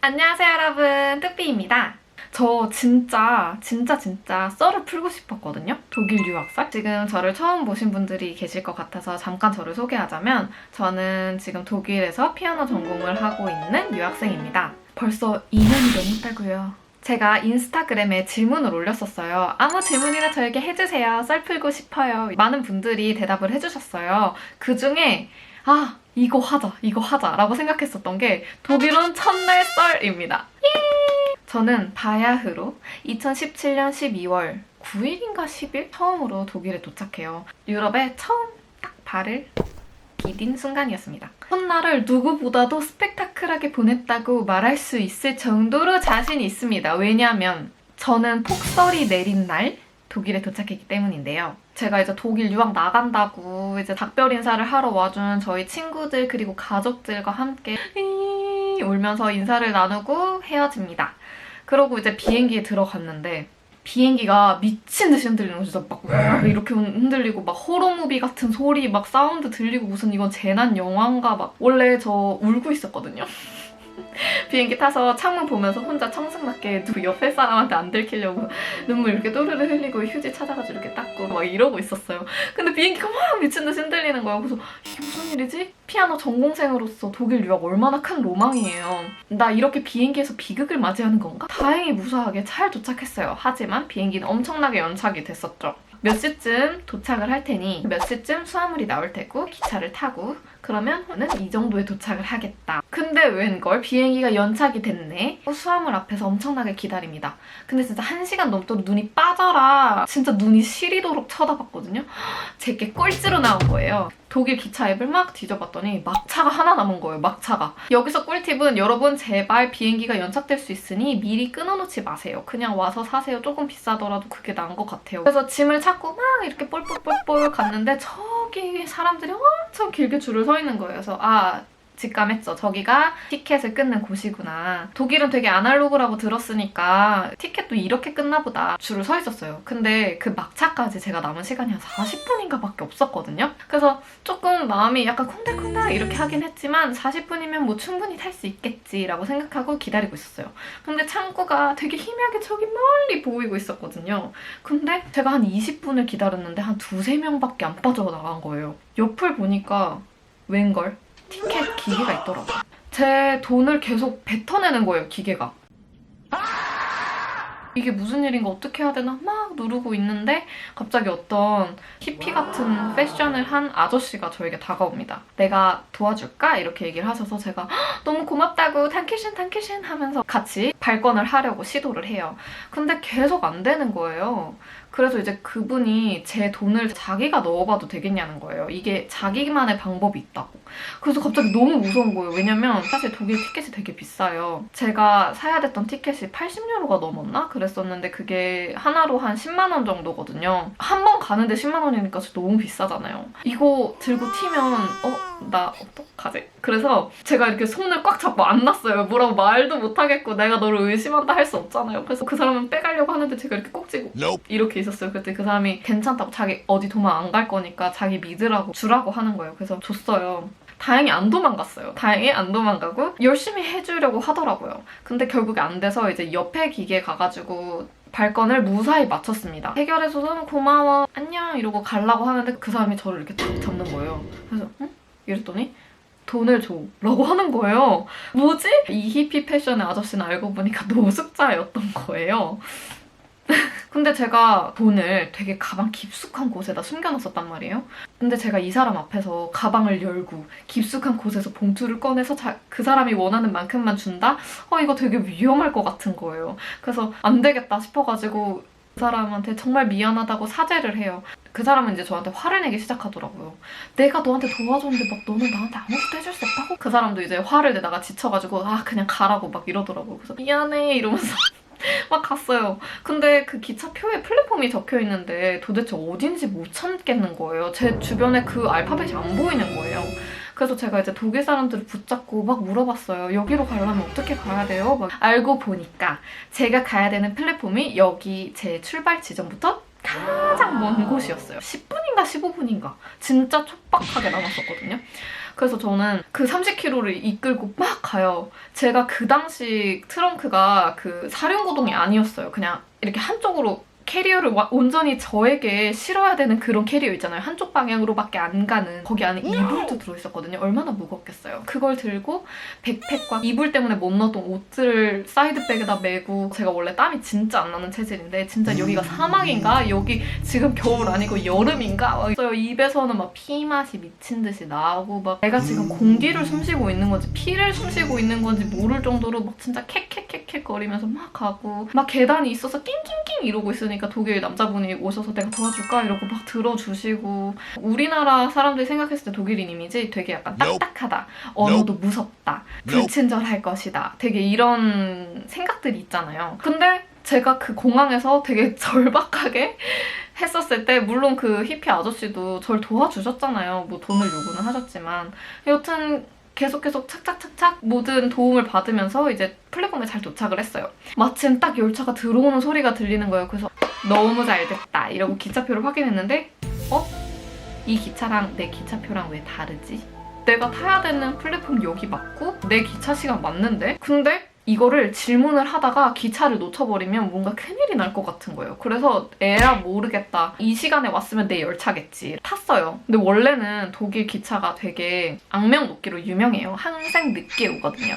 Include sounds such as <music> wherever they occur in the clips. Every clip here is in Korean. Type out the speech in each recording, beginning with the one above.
안녕하세요 여러분 뚜삐입니다 저 진짜 진짜 진짜 썰을 풀고 싶었거든요 독일 유학설 지금 저를 처음 보신 분들이 계실 것 같아서 잠깐 저를 소개하자면 저는 지금 독일에서 피아노 전공을 하고 있는 유학생입니다 벌써 2년이 넘었다고요 제가 인스타그램에 질문을 올렸었어요. 아무 질문이나 저에게 해주세요. 썰 풀고 싶어요. 많은 분들이 대답을 해주셨어요. 그 중에 아 이거 하자 이거 하자 라고 생각했었던 게 독일은 첫날 썰입니다. 예! 저는 바야흐로 2017년 12월 9일인가 10일 처음으로 독일에 도착해요. 유럽에 처음 딱 발을 디딘 순간이었습니다. 첫날을 누구보다도 스펙타클하게 보냈다고 말할 수 있을 정도로 자신이 있습니다. 왜냐하면 저는 폭설이 내린 날 독일에 도착했기 때문인데요. 제가 이제 독일 유학 나간다고 이제 작별 인사를 하러 와준 저희 친구들 그리고 가족들과 함께 이 <laughs> 울면서 인사를 나누고 헤어집니다. 그러고 이제 비행기에 들어갔는데 비행기가 미친 듯이 흔들리는 거 진짜 막 이렇게 흔들리고 막 호러무비 같은 소리 막 사운드 들리고 무슨 이건 재난 영화인가 막 원래 저 울고 있었거든요. 비행기 타서 창문 보면서 혼자 청승맞게 누구 옆에 사람한테 안 들키려고 <laughs> 눈물 이렇게 또르르 흘리고 휴지 찾아가지고 이렇게 닦고 막 이러고 있었어요. 근데 비행기가 막 미친 듯이 흔들리는 거예요. 그래서 이게 무슨 일이지? 피아노 전공생으로서 독일 유학 얼마나 큰 로망이에요. 나 이렇게 비행기에서 비극을 맞이하는 건가? 다행히 무사하게 잘 도착했어요. 하지만 비행기는 엄청나게 연착이 됐었죠. 몇 시쯤 도착을 할 테니 몇 시쯤 수화물이 나올 테고 기차를 타고 그러면 저는 이 정도에 도착을 하겠다. 근데 웬걸 비행기가 연착이 됐네. 수화물 앞에서 엄청나게 기다립니다. 근데 진짜 한 시간 넘도록 눈이 빠져라. 진짜 눈이 시리도록 쳐다봤거든요. <gasps> 제게 꼴찌로 나온 거예요. 독일 기차 앱을 막 뒤져봤더니 막차가 하나 남은 거예요. 막차가. 여기서 꿀팁은 여러분 제발 비행기가 연착될 수 있으니 미리 끊어놓지 마세요. 그냥 와서 사세요. 조금 비싸더라도 그게 나은 것 같아요. 그래서 짐을 찾고 막 이렇게 볼볼볼볼 갔는데 저기 사람들이 엄청 길게 줄을 서 있는 거예요. 그래서 아 직감했죠. 저기가 티켓을 끊는 곳이구나. 독일은 되게 아날로그라고 들었으니까 티켓도 이렇게 끊나 보다. 줄을 서 있었어요. 근데 그 막차까지 제가 남은 시간이 한 40분인가 밖에 없었거든요. 그래서 조금 마음이 약간 쿵닥쿵닥 이렇게 하긴 했지만 40분이면 뭐 충분히 탈 수 있겠지라고 생각하고 기다리고 있었어요. 근데 창구가 되게 희미하게 저기 멀리 보이고 있었거든요. 근데 제가 한 20분을 기다렸는데 한 두세 명밖에 안 빠져나간 거예요. 옆을 보니까 웬걸? 티켓 기계가 있더라고요. 제 돈을 계속 뱉어내는 거예요, 기계가. 이게 무슨 일인가 어떻게 해야 되나 막 누르고 있는데 갑자기 어떤 히피 같은 패션을 한 아저씨가 저에게 다가옵니다. 내가 도와줄까? 이렇게 얘기를 하셔서 제가 "헉, 너무 고맙다고 단키신 단키신 하면서 같이 발권을 하려고 시도를 해요. 근데 계속 안 되는 거예요. 그래서 이제 그분이 제 돈을 자기가 넣어봐도 되겠냐는 거예요. 이게 자기만의 방법이 있다고. 그래서 갑자기 너무 무서운 거예요. 왜냐면 사실 독일 티켓이 되게 비싸요. 제가 사야 됐던 티켓이 80유로가 넘었나? 그랬었는데 그게 하나로 한 10만 원 정도거든요. 한 번 가는데 10만 원이니까 진짜 너무 비싸잖아요. 이거 들고 튀면 어? 나 어떡하지? 그래서 제가 이렇게 손을 꽉 잡고 안 났어요. 뭐라고 말도 못 하겠고 내가 너를 의심한다 할 수 없잖아요. 그래서 그 사람은 빼가려고 하는데 제가 이렇게 꼭 쥐고. 이렇게 있었어요. 그때 그 사람이 괜찮다고 자기 어디 도망 안 갈 거니까 자기 믿으라고 주라고 하는 거예요. 그래서 줬어요. 다행히 안 도망갔어요. 다행히 안 도망가고 열심히 해주려고 하더라고요. 근데 결국에 안 돼서 이제 옆에 기계 가가지고 발건을 무사히 마쳤습니다. 해결해서 너무 고마워. 안녕 이러고 가려고 하는데 그 사람이 저를 이렇게 탁 잡는 거예요. 그래서 응? 이랬더니 돈을 줘. 라고 하는 거예요. 뭐지? 이 히피 패션의 아저씨는 알고 보니까 노숙자였던 거예요. 근데 제가 돈을 되게 가방 깊숙한 곳에다 숨겨놨었단 말이에요. 근데 제가 이 사람 앞에서 가방을 열고 깊숙한 곳에서 봉투를 꺼내서 자- 그 사람이 원하는 만큼만 준다? 어, 이거 되게 위험할 것 같은 거예요. 그래서 안 되겠다 싶어가지고 그 사람한테 정말 미안하다고 사죄를 해요. 그 사람은 이제 저한테 화를 내기 시작하더라고요. 내가 너한테 도와줬는데 막 너는 나한테 아무것도 해줄 수 없다고? 그 사람도 이제 화를 내다가 지쳐가지고 아 그냥 가라고 막 이러더라고요. 그래서 미안해 이러면서 <laughs> 막 갔어요. 근데 그 기차표에 플랫폼이 적혀 있는데 도대체 어딘지 못 찾겠는 거예요. 제 주변에 그 알파벳이 안 보이는 거예요. 그래서 제가 이제 독일 사람들을 붙잡고 막 물어봤어요. 여기로 가려면 어떻게 가야 돼요? 막 알고 보니까 제가 가야 되는 플랫폼이 여기 제 출발 지점부터 가장 먼 곳이었어요. 10분인가 15분인가. 진짜 촉박하게 남았었거든요. 그래서 저는 그 30km를 이끌고 막 가요. 제가 그 당시 트렁크가 그 사륜구동이 아니었어요. 그냥 이렇게 한쪽으로 캐리어를 와- 온전히 저에게 실어야 되는 그런 캐리어 있잖아요. 한쪽 방향으로밖에 안 가는 거기 안에 이불도 들어있었거든요. 얼마나 무겁겠어요. 그걸 들고 백팩과 이불 때문에 못 넣었던 옷들을 사이드백에다 메고 제가 원래 땀이 진짜 안 나는 체질인데 진짜 여기가 사막인가? 여기 지금 겨울 아니고 여름인가? 막 있어요. 입에서는 막 피 맛이 미친 듯이 나고 막 내가 지금 공기를 숨쉬고 있는 건지 피를 숨쉬고 있는 건지 모를 정도로 막 진짜 캑캑캑캑 거리면서 막 가고 막 계단이 있어서 낑낑낑 이러고 있으니까 독일 남자분이 오셔서 내가 도와줄까? 이러고 막 들어주시고 우리나라 사람들이 생각했을 때 독일인 이미지 되게 약간 딱딱하다 언어도 무섭다 불친절할 것이다 되게 이런 생각들이 있잖아요. 근데 제가 그 공항에서 되게 <laughs> 절박하게 했었을 때 물론 그 히피 아저씨도 절 도와주셨잖아요. 뭐 돈을 요구는 하셨지만. 여튼 계속 계속 착착착착 모든 도움을 받으면서 이제 플랫폼에 잘 도착을 했어요. 마침 딱 열차가 들어오는 소리가 들리는 거예요. 그래서 너무 잘 됐다 이러고 기차표를 확인했는데 어? 이 기차랑 내 기차표랑 왜 다르지? 내가 타야 되는 플랫폼 여기 맞고 내 기차 시간 맞는데? 근데 이거를 질문을 하다가 기차를 놓쳐버리면 뭔가 큰일이 날 것 같은 거예요. 그래서 에라 모르겠다. 이 시간에 왔으면 내 열차겠지. 탔어요. 근데 원래는 독일 기차가 되게 악명 높기로 유명해요. 항상 늦게 오거든요.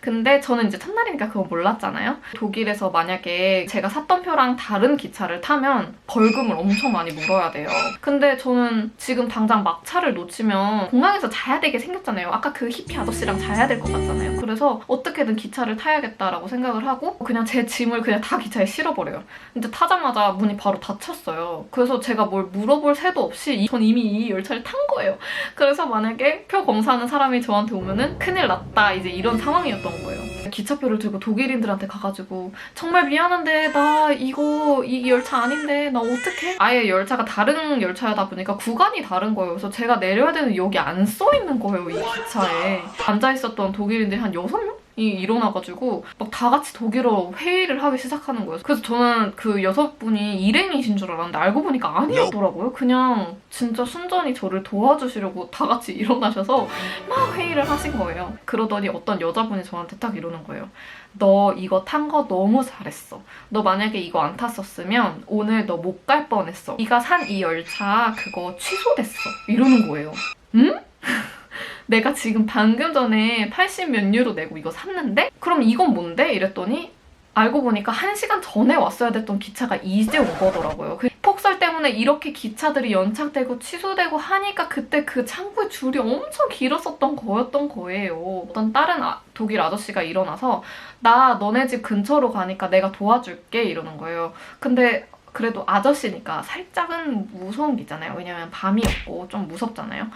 근데 저는 이제 첫날이니까 그거 몰랐잖아요. 독일에서 만약에 제가 샀던 표랑 다른 기차를 타면 벌금을 엄청 많이 물어야 돼요. 근데 저는 지금 당장 막차를 놓치면 공항에서 자야 되게 생겼잖아요. 아까 그 히피 아저씨랑 자야 될 것 같잖아요. 그래서 어떻게든 기차를 타야 겠다라고 생각을 하고 그냥 제 짐을 그냥 다 기차에 실어버려요. 근데 타자마자 문이 바로 닫혔어요. 그래서 제가 뭘 물어볼 새도 없이 이- 전 이미 이 열차를 탄 거예요. 그래서 만약에 표 검사하는 사람이 저한테 오면은 큰일 났다 이제 이런 상황이었던 거예요. 기차표를 들고 독일인들한테 가가지고 정말 미안한데 나 이거 이 열차 아닌데 나 어떡해? 아예 열차가 다른 열차여다 보니까 구간이 다른 거예요. 그래서 제가 내려야 되는 여기 안 써 있는 거예요 이 기차에 앉아 있었던 독일인들이 한 여섯 명? 이 일어나가지고 막 다 같이 독일어 회의를 하기 시작하는 거예요. 그래서 저는 그 여섯 분이 일행이신 줄 알았는데 알고 보니까 아니었더라고요. 그냥 진짜 순전히 저를 도와주시려고 다 같이 <laughs> 일어나셔서 막 회의를 하신 거예요. 그러더니 어떤 여자분이 저한테 딱 이러는 거예요. 너 이거 탄 거 너무 잘했어. 너 만약에 이거 안 탔었으면 오늘 너 못 갈 뻔했어. 네가 산 이 열차 그거 취소됐어. 이러는 거예요. 응? 내가 지금 방금 전에 80 몇 유로 내고 이거 샀는데? 그럼 이건 뭔데? 이랬더니 알고 보니까 1시간 전에 왔어야 됐던 기차가 이제 온 거더라고요. 그 폭설 때문에 이렇게 기차들이 연착되고 취소되고 하니까 그때 그 창구에 줄이 엄청 길었었던 거였던 거예요. 어떤 다른 아- 독일 아저씨가 일어나서 나 너네 집 근처로 가니까 내가 도와줄게 이러는 거예요. 근데 그래도 아저씨니까 살짝은 무서운 게 있잖아요. 왜냐면 밤이었고 좀 무섭잖아요.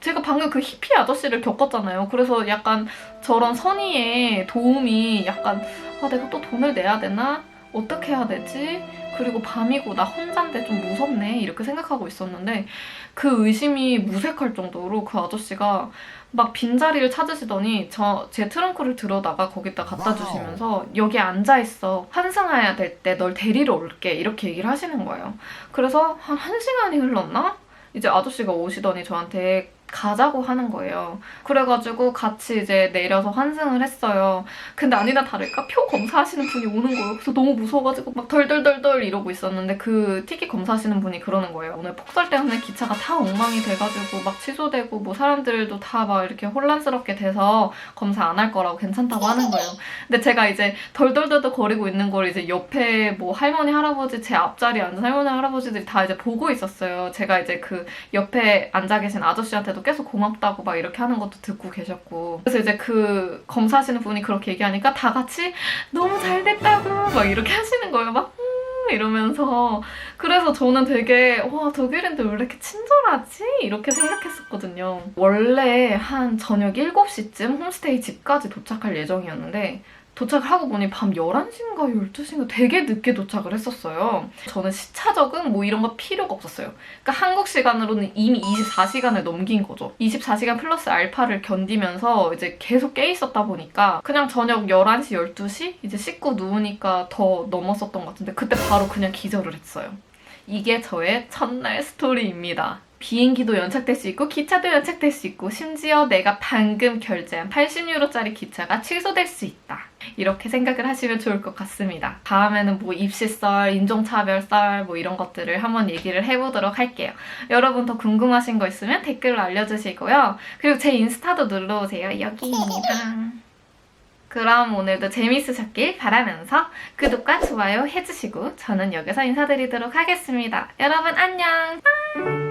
제가 방금 그 히피 아저씨를 겪었잖아요. 그래서 약간 저런 선의의 도움이 약간 아 내가 또 돈을 내야 되나? 어떻게 해야 되지? 그리고 밤이고 나 혼자인데 좀 무섭네 이렇게 생각하고 있었는데 그 의심이 무색할 정도로 그 아저씨가 막 빈자리를 찾으시더니 저 제 트렁크를 들어다가 거기다 갖다 주시면서 여기 앉아 있어 환승해야 될 때 널 데리러 올게 이렇게 얘기를 하시는 거예요. 그래서 한 1시간이 흘렀나? 이제 아저씨가 오시더니 저한테 가자고 하는 거예요. 그래가지고 같이 이제 내려서 환승을 했어요. 근데 아니나 다를까 표 검사하시는 분이 오는 거예요. 그래서 너무 무서워가지고 막 덜덜덜덜 이러고 있었는데 그 티켓 검사하시는 분이 그러는 거예요. 오늘 폭설 때문에 기차가 다 엉망이 돼가지고 막 취소되고 뭐 사람들도 다 막 이렇게 혼란스럽게 돼서 검사 안 할 거라고 괜찮다고 하는 거예요. 근데 제가 이제 덜덜덜덜 거리고 있는 걸 이제 옆에 뭐 할머니 할아버지 제 앞자리에 앉은 할머니 할아버지들이 다 이제 보고 있었어요. 제가 이제 그 옆에 앉아 계신 아저씨한테도 계속 고맙다고 막 이렇게 하는 것도 듣고 계셨고 그래서 이제 그 검사하시는 분이 그렇게 얘기하니까 다 같이 너무 잘 됐다고 막 이렇게 하시는 거예요. 막 음, 이러면서 그래서 저는 되게 와 독일인들 왜 이렇게 친절하지? 이렇게 생각했었거든요. 원래 한 저녁 7시쯤 홈스테이 집까지 도착할 예정이었는데 도착을 하고 보니 밤 11시인가 12시인가 되게 늦게 도착을 했었어요. 저는 시차 적응 뭐 이런 거 필요가 없었어요. 그러니까 한국 시간으로는 이미 24시간을 넘긴 거죠. 24시간 플러스 알파를 견디면서 이제 계속 깨 있었다 보니까 그냥 저녁 11시, 12시 이제 씻고 누우니까 더 넘었었던 것 같은데 그때 바로 그냥 기절을 했어요. 이게 저의 첫날 스토리입니다. 비행기도 연착될 수 있고 기차도 연착될 수 있고 심지어 내가 방금 결제한 80유로짜리 기차가 취소될 수 있다. 이렇게 생각을 하시면 좋을 것 같습니다. 다음에는 뭐 입시썰, 인종차별썰 뭐 이런 것들을 한번 얘기를 해보도록 할게요. 여러분 더 궁금하신 거 있으면 댓글로 알려주시고요. 그리고 제 인스타도 눌러오세요. 여기입니다. 그럼 오늘도 재밌으셨길 바라면서 구독과 좋아요 해주시고 저는 여기서 인사드리도록 하겠습니다. 여러분 안녕!